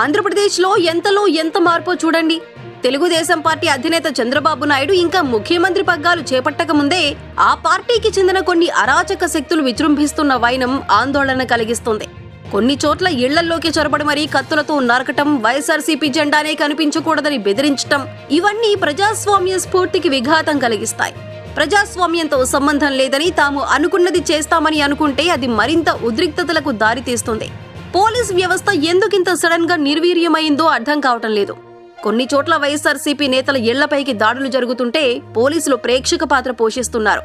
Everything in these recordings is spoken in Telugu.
ఆంధ్రప్రదేశ్లో ఎంతలో ఎంత మార్పో చూడండి. తెలుగుదేశం పార్టీ అధినేత చంద్రబాబు నాయుడు ఇంకా ముఖ్యమంత్రి పగ్గాలు చేపట్టక ముందే ఆ పార్టీకి చెందిన కొన్ని అరాచక శక్తులు విజృంభిస్తున్న వైనం ఆందోళన కలిగిస్తుంది. కొన్ని చోట్ల ఇళ్ళల్లోకి చొరబడి మరీ కత్తులతో నరకటం వైఎస్ఆర్సీపీ జెండానే కనిపించకూడదని బెదిరించటం ఇవన్నీ ప్రజాస్వామ్య స్ఫూర్తికి విఘాతం కలిగిస్తాయి. ప్రజాస్వామ్యంతో సంబంధం లేదని తాము అనుకున్నది చేస్తామని అనుకుంటే అది మరింత ఉద్రిక్తతలకు దారితీస్తుంది. పోలీస్ వ్యవస్థ ఎందుకింత సడన్గా నిర్వీర్యమైందో అర్థం కావటం లేదు. కొన్ని చోట్ల వైఎస్ఆర్సీపీ నేతల ఇళ్ళపైకి దాడులు జరుగుతుంటే పోలీసులు ప్రేక్షక పాత్ర పోషిస్తున్నారు.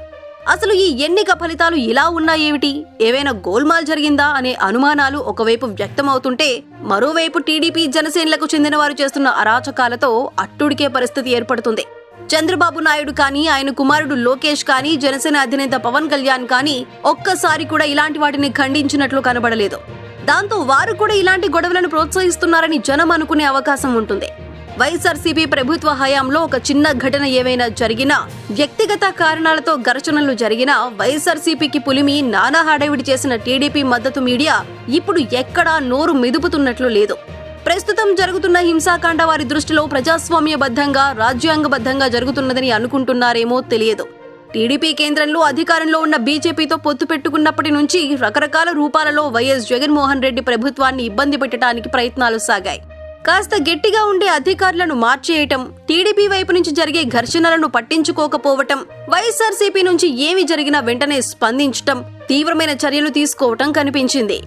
అసలు ఈ ఎన్నిక ఫలితాలు ఇలా ఉన్నాయేమిటి ఏవైనా గోల్మాల్ జరిగిందా అనే అనుమానాలు ఒకవైపు వ్యక్తమవుతుంటే మరోవైపు టీడీపీ జనసేనలకు చెందిన వారు చేస్తున్న అరాచకాలతో అట్టుడికే పరిస్థితి ఏర్పడుతుంది. చంద్రబాబు నాయుడు కానీ ఆయన కుమారుడు లోకేష్ కానీ జనసేన అధినేత పవన్ కళ్యాణ్ కానీ ఒక్కసారి కూడా ఇలాంటి వాటిని ఖండించినట్లు కనబడలేదు. దాంతో వారు కూడా ఇలాంటి గొడవలను ప్రోత్సహిస్తున్నారని జనం అనుకునే అవకాశం ఉంటుంది. వైఎస్ఆర్సీపీ ప్రభుత్వ హయాంలో ఒక చిన్న ఘటన ఏమైనా జరిగినా వ్యక్తిగత కారణాలతో ఘర్షణలు జరిగినా వైఎస్ఆర్సీపీకి పులిమి నానా హడావిడి చేసిన టీడీపీ మద్దతు మీడియా ఇప్పుడు ఎక్కడా నోరు మెదుపుతున్నట్లు లేదు. ప్రస్తుతం జరుగుతున్న హింసాకాండ వారి దృష్టిలో ప్రజాస్వామ్యబద్ధంగా రాజ్యాంగబద్ధంగా జరుగుతున్నదని అనుకుంటున్నారేమో తెలియదు. టీడీపీ కేంద్రంలో అధికారంలో ఉన్న బీజేపీతో పొత్తు పెట్టుకున్నప్పటి నుంచి రకరకాల రూపాలలో వైఎస్ జగన్మోహన్ రెడ్డి ప్రభుత్వాన్ని ఇబ్బంది పెట్టడానికి ప్రయత్నాలు సాగాయి. కాస్త గట్టిగా ఉండే అధికారులను మార్చేయటం టీడీపీ వైపు నుంచి జరిగే ఘర్షణలను పట్టించుకోకపోవటం వైఎస్ఆర్సీపీ నుంచి ఏమి జరిగినా వెంటనే స్పందించటం తీవ్రమైన చర్యలు తీసుకోవటం కనిపించింది.